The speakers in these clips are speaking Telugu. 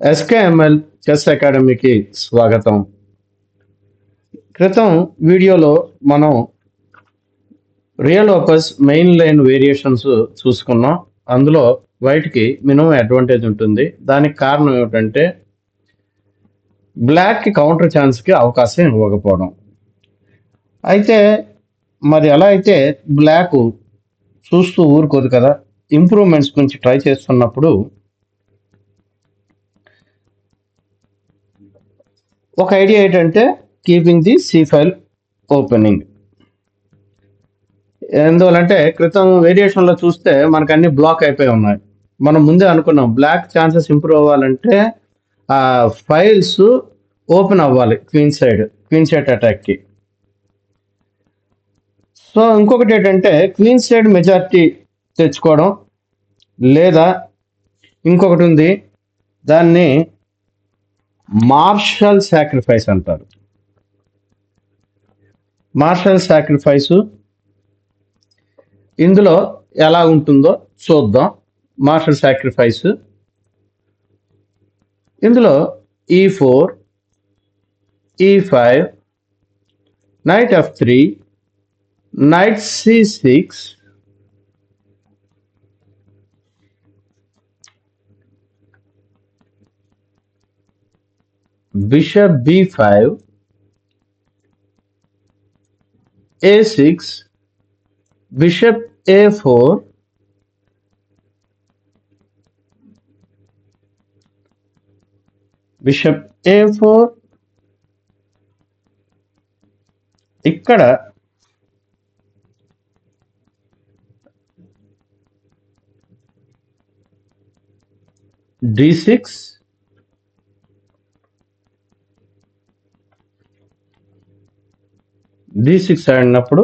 ఎస్కేఎంఎల్ చెస్ అకాడమీకి స్వాగతం. క్రితం వీడియోలో మనం real opus main line variations చూసుకున్నాం. అందులో వైట్కి మినిమం అడ్వాంటేజ్ ఉంటుంది. దానికి కారణం ఏమిటంటే బ్లాక్కి కౌంటర్ ఛాన్స్కి అవకాశం ఇవ్వకపోవడం. అయితే మరి ఎలా అయితే బ్లాక్ చూస్తూ ఊరుకోదు కదా ఇంప్రూవ్మెంట్స్ గురించి ట్రై చేస్తున్నప్పుడు ఒక ఐడియా ఏంటంటే keeping the c file opening ఎందువలంటే క్రితం వేరియేషన్లో చూస్తే మనకు అన్ని బ్లాక్ అయిపోయి ఉన్నాయి. మనం ముందే అనుకున్నాం బ్లాక్ ఛాన్సెస్ ఇంప్రూవ్ అవ్వాలంటే ఆ ఫైల్స్ ఓపెన్ అవ్వాలి క్వీన్ సైడ్ క్వీన్ సైడ్ అటాక్కి సో ఇంకొకటి ఏంటంటే క్వీన్ సైడ్ మెజారిటీ తెచ్చుకోవడం లేదా ఇంకొకటి ఉంది దాన్ని మార్షల్ సాక్రిఫైస్ అంటారు. మార్షల్ సాక్రిఫైస్ ఇందులో ఎలా ఉంటుందో చూద్దాం. మార్షల్ సాక్రిఫైస్ ఇందులో e four e five knight f three knight c six bishop b5 a6 bishop a4 bishop a4 ఇక్కడ d6 డి సిక్స్ ఆడినప్పుడు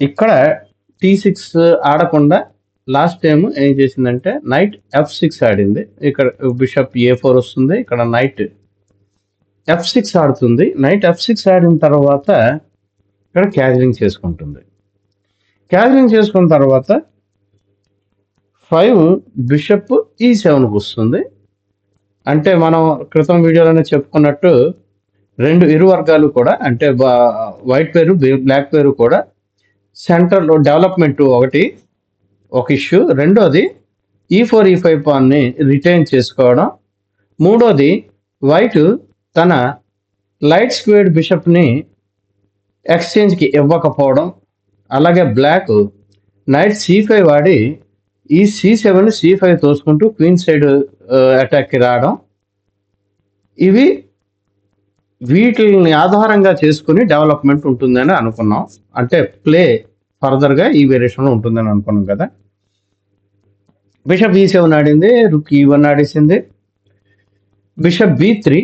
ఇక్కడ టీ సిక్స్ ఆడకుండా లాస్ట్ టైం ఏం చేసిందంటే నైట్ ఎఫ్ సిక్స్ ఆడింది. ఇక్కడ బిషప్ ఏ ఫోర్ వస్తుంది. ఇక్కడ నైట్ ఎఫ్ సిక్స్ ఆడుతుంది. నైట్ ఎఫ్ సిక్స్ ఆడిన తర్వాత ఇక్కడ క్యాజరింగ్ చేసుకుంటుంది. క్యాజరింగ్ చేసుకున్న తర్వాత ఫైవ్ బిషప్ e ఈ సెవెన్కి వస్తుంది. అంటే మనం క్రితం వీడియోలోనే చెప్పుకున్నట్టు రెండు ఇరు వర్గాలు కూడా అంటే వైట్ పేరు బ్లాక్ పేరు కూడా సెంట్రల్ డెవలప్మెంట్ ఒకటి ఒక ఇష్యూ. రెండోది ఈ ఫోర్ ఈ ఫైవ్ పాన్ని రిటైన్ చేసుకోవడం. మూడోది వైట్ తన లైట్ స్క్వేర్డ్ బిషప్ని ఎక్స్చేంజ్కి ఇవ్వకపోవడం. అలాగే బ్లాక్ నైట్ సి ఫైవ్ వాడి ఈ సి సెవెన్ సి ఫైవ్ తోసుకుంటూ క్వీన్ సైడ్ అటాక్కి రావడం. ఇవి వీటిని ఆధారంగా చేసుకుని డెవలప్మెంట్ ఉంటుందని అనుకున్నాం. అంటే ప్లే ఫర్దర్గా ఈ వేరియేషన్లో ఉంటుందని అనుకున్నాం కదా. బిషప్ ఈ సెవెన్ ఆడింది రుక్ ఈ వన్ ఆడేసింది. బిషప్ బి త్రీ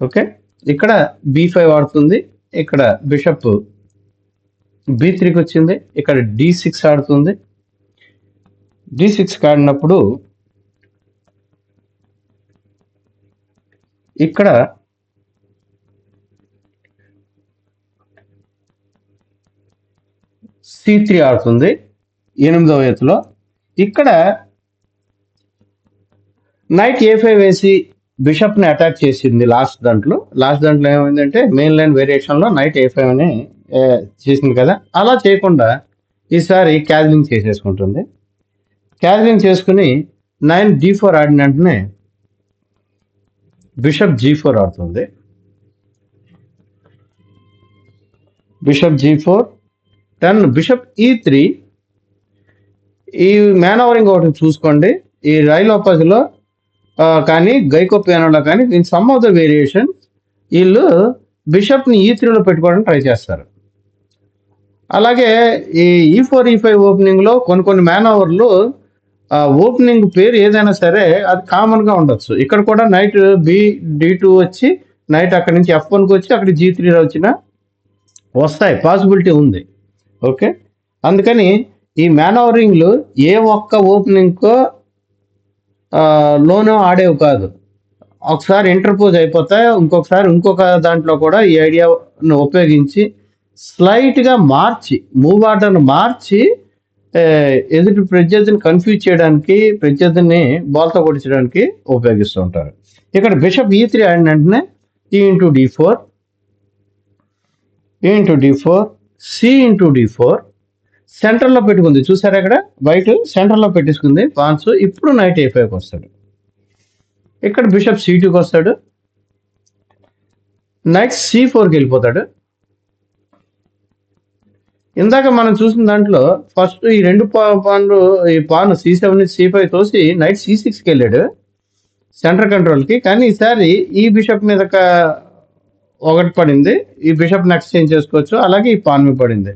ఓకే ఇక్కడ బి ఫైవ్ ఆడుతుంది. ఇక్కడ బిషప్ బి త్రీకి వచ్చింది. ఇక్కడ డి సిక్స్ ఆడుతుంది. డి సిక్స్ ఆడినప్పుడు ఇక్కడ సి త్రీ ఆడుతుంది ఎనిమిదవ ఎత్తులో. ఇక్కడ నైట్ ఏ ఫైవ్ వేసి బిషప్ని అటాక్ చేసింది లాస్ట్ దాంట్లో. లాస్ట్ దాంట్లో ఏమైందంటే మెయిన్ లైన్ వేరియేషన్లో నైట్ ఏ ఫైవ్ అని చేసింది కదా? అలా చేయకుండా ఈసారి క్యాజలింగ్ చేసేసుకుంటుంది. క్యాజలింగ్ చేసుకుని నైన్ డి ఫోర్ ఆడిన వెంటనే బిషప్ జీ ఫోర్ ఆడుతుంది. Bishop g four ten bishop e three. ఈ మేనవరింగ్ ఒకటి చూసుకోండి. ఈ రైల్ ఆపోజిట్లో కానీ గైకో పియానోలో కానీ in some of the variation వీళ్ళు బిషప్ని ఈ త్రీలో పెట్టుకోవడానికి ట్రై చేస్తారు. అలాగే ఈ ఈ ఫోర్ ఈ ఫైవ్ ఓపెనింగ్లో కొన్ని కొన్ని మ్యాన్ ఓవర్లు ఓపెనింగ్ పేరు ఏదైనా సరే అది కామన్గా ఉండొచ్చు. ఇక్కడ కూడా నైట్ బి డి టూ వచ్చి నైట్ అక్కడి నుంచి ఎఫ్ వన్కి వచ్చి అక్కడ జీ త్రీ వచ్చిన వస్తాయి. పాసిబిలిటీ ఉంది. ఓకే అందుకని ఈ మ్యానవరింగ్లు ఏ ఒక్క ఓపెనింగ్కో లోనో ఆడేవి కాదు. ఒకసారి ఇంటర్పోజ్ అయిపోతాయి. ఇంకొకసారి ఇంకొక దాంట్లో కూడా ఈ ఐడియాను ఉపయోగించి స్లైట్గా మార్చి మూవ్ ఆర్డర్ను మార్చి ఎదుటి ప్రత్యర్థిని కన్ఫ్యూజ్ చేయడానికి ప్రత్యర్థిని బాల్తో కొట్టించడానికి ఉపయోగిస్తూ ఉంటారు. ఇక్కడ బిషప్ ఈ త్రీ ఆడిన వెంటనే e into d four e into d four c into d four సెంటర్లో పెట్టుకుంది. చూసారా ఇక్కడ? వైట్ సెంటర్లో పెట్టేసుకుంది. పాన్స్ ఇప్పుడు నైట్ ఏ ఫైవ్కి వస్తాడు. ఇక్కడ బిషప్ సి టూకి వస్తాడు నైట్ సి ఫోర్కి వెళ్ళిపోతాడు. ఇందాక మనం చూసిన దాంట్లో ఫస్ట్ ఈ రెండు పాన్లు ఈ pawn c seven c five తోసి నైట్ సి సిక్స్కి వెళ్ళాడు. సెంటర్ కంట్రోల్కి కానీ ఈసారి ఈ బిషప్ మీద ఒక- ఒకటి పడింది. ఈ బిషప్ని ఎక్స్చేంజ్ చేసుకోవచ్చు? అలాగే ఈ పాన్ మీద పడింది.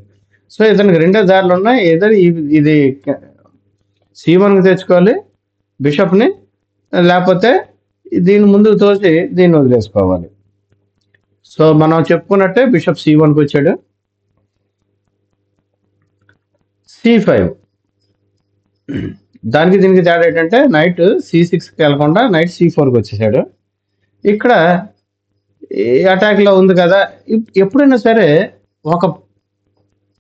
సో ఇతనికి రెండే దారులు ఉన్నాయి. ఏదో ఇది సి వన్కి తెచ్చుకోవాలి బిషప్ని లేకపోతే దీని ముందుకు తోసి దీన్ని వదిలేసుకోవాలి. సో మనం చెప్పుకున్నట్టే బిషప్ సి వన్కి వచ్చాడు. సి ఫైవ్ దానికి దీనికి తేడా ఏంటంటే నైట్ సి సిక్స్కి వెళ్ళకుండా నైట్ సి ఫోర్కి వచ్చేసాడు. ఇక్కడ అటాక్లో ఉంది కదా ఎప్పుడైనా సరే ఒక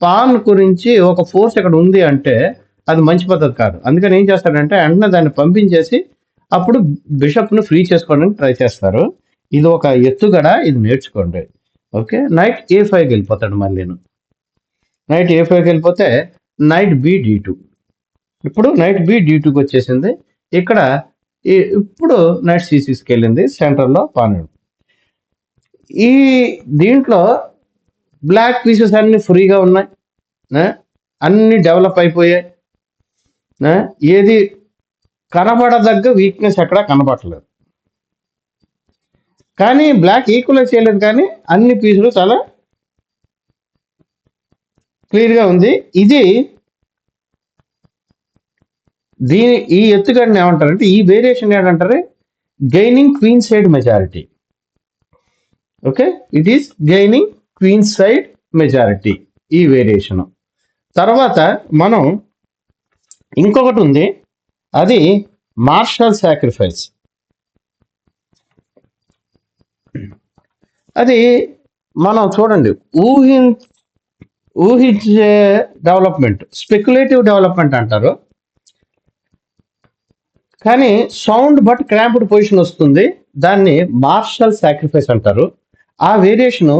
పాన్ గురించి ఒక ఫోర్స్ ఇక్కడ ఉంది అంటే అది మంచి పద్ధతి కాదు. అందుకని ఏం చేస్తాడంటే వెంటనే దాన్ని పంపించేసి అప్పుడు బిషప్ను ఫ్రీ చేసుకోవడానికి ట్రై చేస్తారు. ఇది ఒక ఎత్తుగడ ఇది నేర్చుకోండి. ఓకే? నైట్ ఏ ఫైవ్కి వెళ్ళిపోతాడు మళ్ళీ నైట్ ఏ ఫైవ్కి వెళ్ళిపోతే నైట్ బి డి టూ. ఇప్పుడు నైట్ బి డి టూకి వచ్చేసింది. ఇక్కడ ఇప్పుడు నైట్ సి సిక్స్కి వెళ్ళింది సెంటర్లో పానెడు ఈ దీంట్లో బ్లాక్ పీసెస్ అన్ని ఫ్రీగా ఉన్నాయి. అన్ని డెవలప్ అయిపోయాయి. ఏది కనబడదగ్గ వీక్నెస్ ఎక్కడా కనబడట్లేదు కానీ బ్లాక్ ఈక్వలైజ్ చేయలేదు కానీ అన్ని పీసులు చాలా క్లియర్గా ఉంది. ఇది దీని ఈ ఎత్తుగడని ఏమంటారంటే ఈ వేరియేషన్ ఏంటంటారు gaining queen side majority okay it is gaining queen side majority ఈ వేరియేషన్. తర్వాత మనం ఇంకొకటి ఉంది. అది మార్షల్ సాక్రిఫైస్ అది మనం చూడండి ఊహి ఊహించే డెవలప్మెంట్ స్పెక్యులేటివ్ డెవలప్మెంట్ అంటారు. కానీ సౌండ్ బట్ క్రాంప్డ్ పొజిషన్ వస్తుంది. దాన్ని మార్షల్ సాక్రిఫైస్ అంటారు. ఆ వేరియేషను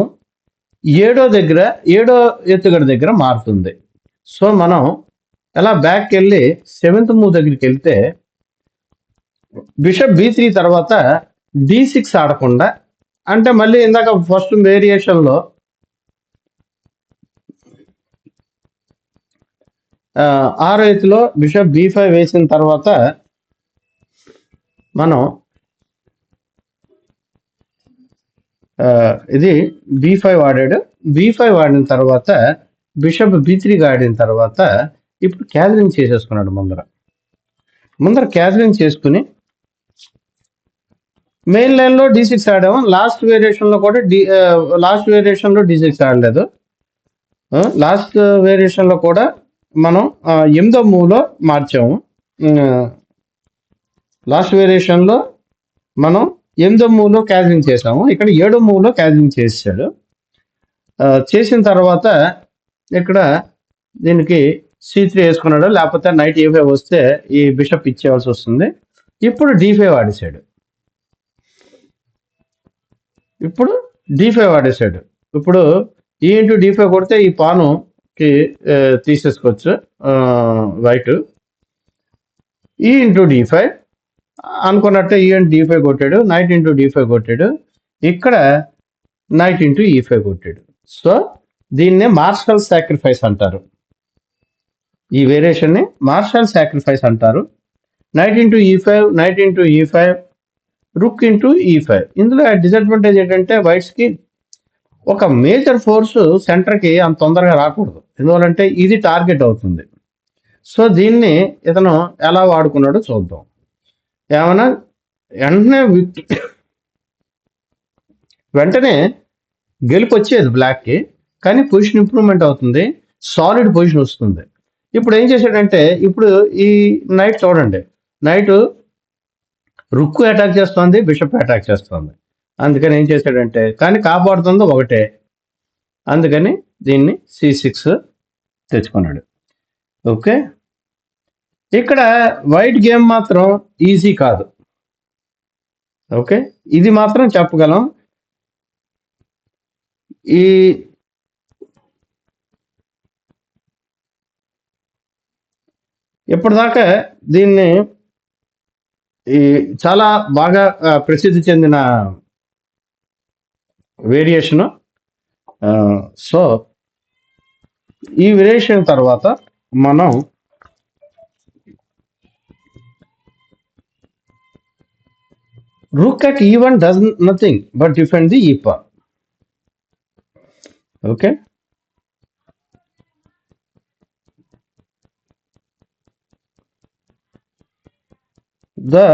ఏడో దగ్గర ఏడో ఎత్తుగడ దగ్గర మారుతుంది. సో మనం ఎలా బ్యాక్ వెళ్ళి సెవెంత్ మూవ్ దగ్గరికి వెళ్తే బిషప్ బి త్రీ తర్వాత డి సిక్స్ ఆడకుండా అంటే మళ్ళీ ఇందాక ఫస్ట్ వేరియేషన్లో ఆ రైతులో బిషప్ బి ఫైవ్ వేసిన తర్వాత మనం ఇది బి ఫైవ్ ఆడాడు బి ఫైవ్ ఆడిన తర్వాత బిషప్ బి త్రీగా ఆడిన తర్వాత ఇప్పుడు క్యాదరింగ్ చేసేసుకున్నాడు ముందర. ముందర క్యాదరింగ్ చేసుకుని మెయిన్ లైన్లో డి సిక్స్ ఆడాము. లాస్ట్ వేరియేషన్లో కూడా డి లాస్ట్ వేరియేషన్లో డి సిక్స్ ఆడలేదు. లాస్ట్ వేరియేషన్లో కూడా మనం ఎనిమిదో మూవ్లో మార్చాము. లాస్ట్ వేరియేషన్లో మనం ఎనిమిదో మూవ్లో క్యాజింగ్ చేసాము ఇక్కడ ఏడో మూవ్లో క్యాజింగ్ చేసాడు చేసిన తర్వాత ఇక్కడ దీనికి సి త్రీ వేసుకున్నాడు. లేకపోతే నైట్ ఏ ఫైవ్ వస్తే ఈ బిషప్ ఇచ్చేయాల్సి వస్తుంది. ఇప్పుడు డి ఫైవ్ ఆడేశాడు ఇప్పుడు డి ఫైవ్ ఆడేశాడు ఇప్పుడు ఈ ఇంటూ డి ఫైవ్ కొడితే ఈ పాను కి తీసేసుకోవచ్చు. వైట్ ఈ ఇంటూ డి ఫైవ్ అనుకున్నట్టే ఈ ఇంటూ డి ఫైవ్ కొట్టాడు. నైట్ ఇంటూ డి ఫైవ్ కొట్టాడు. ఇక్కడ నైట్ ఇంటూ ఈ ఫైవ్ కొట్టాడు. సో దీన్నే మార్షల్ సాక్రిఫైస్ అంటారు. ఈ వేరియేషన్ని మార్షల్ సాక్రిఫైస్ అంటారు. Knight into e five knight into e five rook into e five ఇందులో డిసడ్వాంటేజ్ ఏంటంటే వైట్స్కి ఒక మేజర్ ఫోర్స్ సెంటర్కి అంత తొందరగా రాకూడదు. ఎందువల్లంటే ఇది టార్గెట్ అవుతుంది. సో దీన్ని ఇతను ఎలా వాడుకున్నాడో చూద్దాం. ఏమైనా వెంటనే వెంటనే గెలుపు వచ్చేది బ్లాక్కి కానీ పొజిషన్ ఇంప్రూవ్మెంట్ అవుతుంది సాలిడ్ పొజిషన్ వస్తుంది. ఇప్పుడు ఏం చేశాడంటే ఇప్పుడు ఈ నైట్ చూడండి. నైట్ రుక్కు అటాక్ చేస్తోంది బిషప్ అటాక్ చేస్తోంది. అందుకని ఏం చేశాడంటే కానీ కాపాడుతుంది ఒకటే. అందుకని దీన్ని సి సిక్స్ తెచ్చుకున్నాడు. ఓకే? ఇక్కడ వైట్ గేమ్ మాత్రం ఈజీ కాదు. ఓకే? ఇది మాత్రం చెప్పగలం. ఈ ఇప్పటిదాకా దీన్ని ఈ చాలా బాగా ప్రసిద్ధి చెందిన వేరియేషను సో ఈ వేరియేషన్ తర్వాత మనం rook at e1 does nothing but defend the e pawn okay the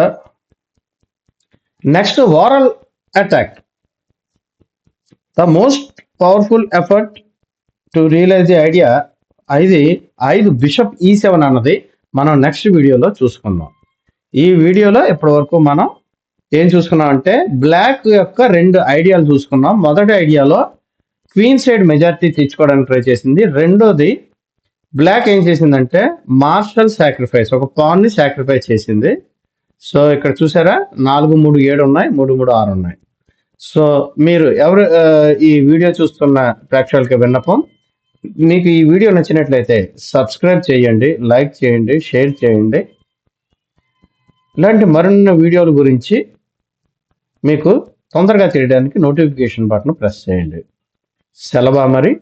next oral attack the most powerful effort to realise the idea ఇది ఐదు బిషప్ ఈ సెవెన్ అన్నది మనం నెక్స్ట్ వీడియోలో చూసుకుందాం. ఈ వీడియోలో ఇప్పటి వరకు మనం ఏం చూసుకున్నాం అంటే బ్లాక్ యొక్క రెండు ఐడియాలు చూసుకున్నాం. మొదటి ఐడియాలో క్వీన్ సైడ్ మెజార్టీ తెచ్చుకోవడానికి ట్రై చేసింది. రెండోది బ్లాక్ ఏం చేసిందంటే మార్షల్ సాక్రిఫైస్ ఒక పాన్ని సాక్రిఫైస్ చేసింది. సో ఇక్కడ చూసారా? నాలుగు మూడు ఏడు ఉన్నాయి మూడు మూడు ఆరు ఉన్నాయి. సో మీరు ఎవరు ఈ వీడియో చూస్తున్న ప్రేక్షకులకి విన్నపం? మీకు ఈ వీడియో నచ్చినట్లయితే సబ్స్క్రైబ్ చేయండి లైక్ చేయండి షేర్ చేయండి. ఇలాంటి మరిన్ని వీడియోల గురించి మీకు తొందరగా తెలియడానికి నోటిఫికేషన్ బటన్ ప్రెస్ చేయండి. సెలవా మరి.